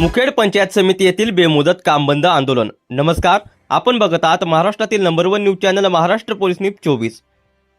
मुखेड पंचायत समिती येथील बेमुदत काम बंद आंदोलन. नमस्कार आपण बघत आहात महाराष्ट्रातील number one news channel Maharashtra police news चोवीस.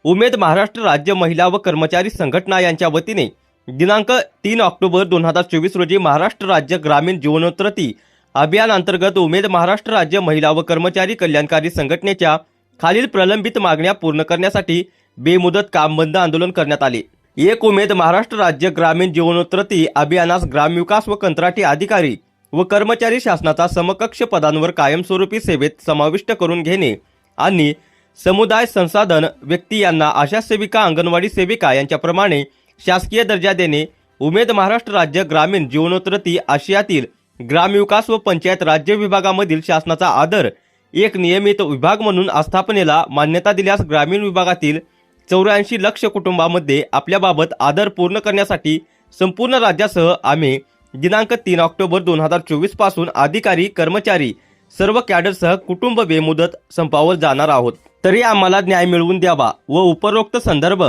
उमेद महाराष्ट्र राज्य महिला व कर्मचारी संघटना यांच्या वतीने दिनांक तीन ऑक्टोबर दोन हजार चोवीस रोजी महाराष्ट्र राज्य ग्रामीण जीवनोन्नती अभियान अंतर्गत उमेद महाराष्ट्र राज्य महिला व कर्मचारी कल्याणकारी संघटनेच्या खालील प्रलंबित मागण्या पूर्ण करण्यासाठी बेमुदत काम बंद आंदोलन करण्यात आले. एक उमेद महाराष्ट्र राज्य ग्रामीण जीवनोन्नती अभियानास ग्रामविकास व कंत्राटी अधिकारी व कर्मचारी शासनाचा समकक्ष पदांवर कायमस्वरूपी सेवेत समाविष्ट करून घेणे आणि समुदाय संसाधन व्यक्ती यांना आशा सेविका अंगणवाडी सेविका यांच्याप्रमाणे शासकीय दर्जा देणे उमेद महाराष्ट्र राज्य ग्रामीण जीवनोन्नती आशियातील ग्रामविकास व पंचायत राज्य विभागामधील शासनाचा आदर एक नियमित विभाग म्हणून आस्थापनेला मान्यता दिल्यास ग्रामीण विभागातील चौऱ्याऐंशी लक्ष कुटुंबामध्ये आपल्याबाबत आदर पूर्ण करण्यासाठी संपूर्ण राज्यासह आम्ही दिनांक तीन ऑक्टोबर दोन हजार चोवीसपासून अधिकारी कर्मचारी सर्व कॅडरसह कुटुंब बेमुदत संपावर जाणार आहोत. तरी आम्हाला न्याय मिळवून द्यावा व उपरोक्त संदर्भ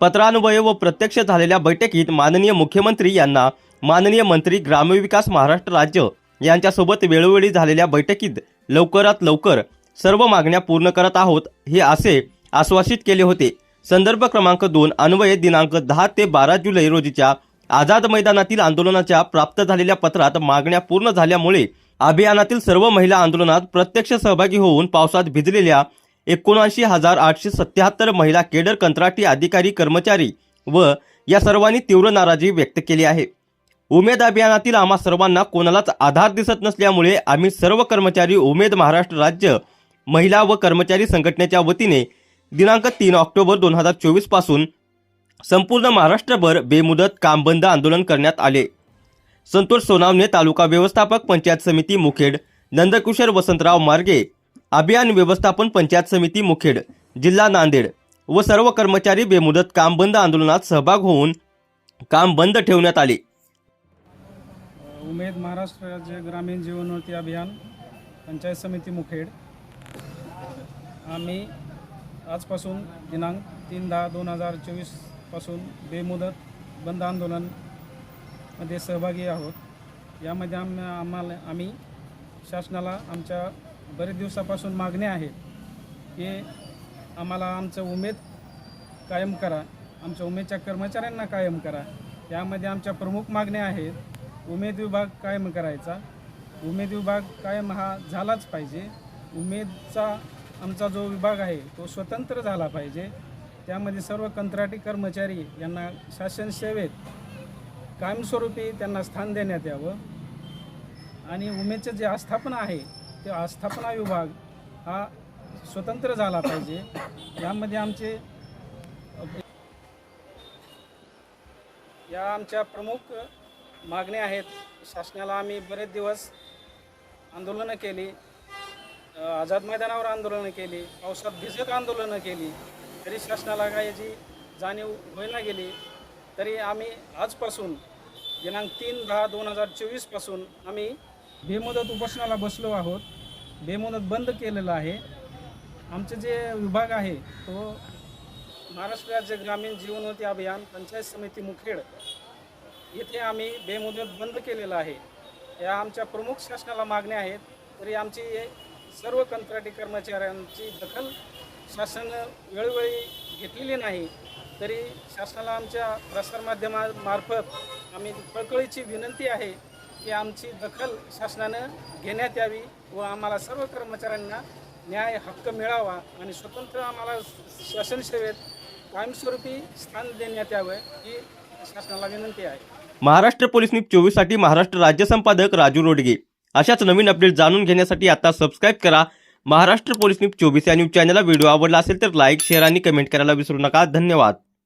पत्रान्वये व प्रत्यक्ष झालेल्या बैठकीत माननीय मुख्यमंत्री यांना माननीय मंत्री ग्रामविकास महाराष्ट्र राज्य यांच्यासोबत वेळोवेळी झालेल्या बैठकीत लवकरात लवकर सर्व मागण्या पूर्ण करत आहोत हे असे आश्वासित केले होते. संदर्भ क्रमांक दोन अन्वये दिनांक दहा ते बारा जुलै रोजीच्या आझाद मैदानातील आंदोलनाच्या प्राप्त झालेल्या पत्रात मागण्या पूर्ण झाल्यामुळे अभियानातील सर्व महिला आंदोलनात प्रत्यक्ष सहभागी होऊन पावसात भिजलेल्या एकोणऐंशी हजार आठशे सत्याहत्तर महिला केडर कंत्राटी अधिकारी कर्मचारी व या सर्वांनी तीव्र नाराजी व्यक्त केली आहे. उमेद अभियानातील आम्हा सर्वांना कोणालाच आधार दिसत नसल्यामुळे आम्ही सर्व कर्मचारी उमेद महाराष्ट्र राज्य महिला व कर्मचारी संघटनेच्या वतीने दिनांक तीन ऑक्टोबर दोन हजार चोवीसपासून संपूर्ण महाराष्ट्रभर बेमुदत काम बंद आंदोलन करण्यात आले. संतोष सोनावणे तालुका व्यवस्थापक पंचायत समिती मुखेड नंदकिशोर वसंतराव मार्गे अभियान व्यवस्थापन पंचायत समिती मुखेड जिल्हा नांदेड व सर्व कर्मचारी बेमुदत काम बंद आंदोलनात सहभाग होऊन काम बंद ठेवण्यात आले. उमेद महाराष्ट्र राज्य ग्रामीण जीवनोन्नती अभियान पंचायत समिती मुखेड. आम्ही आजपासून दिनांक तीन दहा दोन हजार चोवीसपासून बेमुदत बंद आंदोलनमध्ये सहभागी आहोत. यामध्ये आम आम्हाला आम्ही शासनाला आमच्या बरेच दिवसापासून मागण्या आहेत की आम्हाला आमचं उमेद कायम करा. आमच्या उमेदच्या कर्मचाऱ्यांना कायम करा. यामध्ये आमच्या प्रमुख मागण्या आहेत उमेद विभाग कायम करायचा. उमेद विभाग कायम हा झालाच पाहिजे. उमेदचा आमचा जो विभाग आहे तो स्वतंत्र झाला पाहिजे. त्यामध्ये सर्व कंत्राटी कर्मचारी यांना शासन सेवेत कायमस्वरूपी त्यांना स्थान देण्यात यावं. आणि उमेदचं जे आस्थापना आहे ते आस्थापना विभाग हा स्वतंत्र झाला पाहिजे. यामध्ये आमचे या आमच्या प्रमुख मागण्या आहेत. शासनाला आम्ही बरेच दिवस आंदोलनं केली. आझाद मैदानावर आंदोलनं केली पावसात भिजत आंदोलनं केली तरी शासनाला काय याची जाणीव होईना गेली? तरी आम्ही आजपासून दिनांक तीन दहा दोन हजार चोवीसपासून आम्ही बेमुदत उपोषणाला बसलो आहोत. बेमुदत बंद केलेलं आहे. आमचे जे विभाग आहे तो महाराष्ट्र राज्य ग्रामीण जीवनोन्नती अभियान पंचायत समिती मुखेड येथे आम्ही बेमुदत बंद केलेलं आहे. या आमच्या प्रमुख शासनाला मागण्या आहेत तरी आमची सर्व कंत्राटी कर्मचाऱ्यांची दखल शासन वेळोवेळी घेतलेली नाही तरी शासनाला आमच्या प्रसारमाध्यमामार्फत आम्ही कळकळीची विनंती आहे की आमची दखल शासनानं घेण्यात यावी व आम्हाला सर्व कर्मचाऱ्यांना न्याय हक्क मिळावा आणि स्वतंत्र आम्हाला शासन सेवेत कायमस्वरूपी स्थान देण्यात यावं ही शासनाला विनंती आहे. महाराष्ट्र पोलीस न्यूज चोवीससाठी महाराष्ट्र राज्य संपादक राजू रोडगे अशाच नवीन अपडेट जाणून घेण्यासाठी आता सबस्क्राईब करा. महाराष्ट्र पोलीस न्यूज चोवीस या न्यूज चॅनलला व्हिडिओ आवडला असेल तर लाईक शेअर आणि कमेंट करायला विसरू नका. धन्यवाद.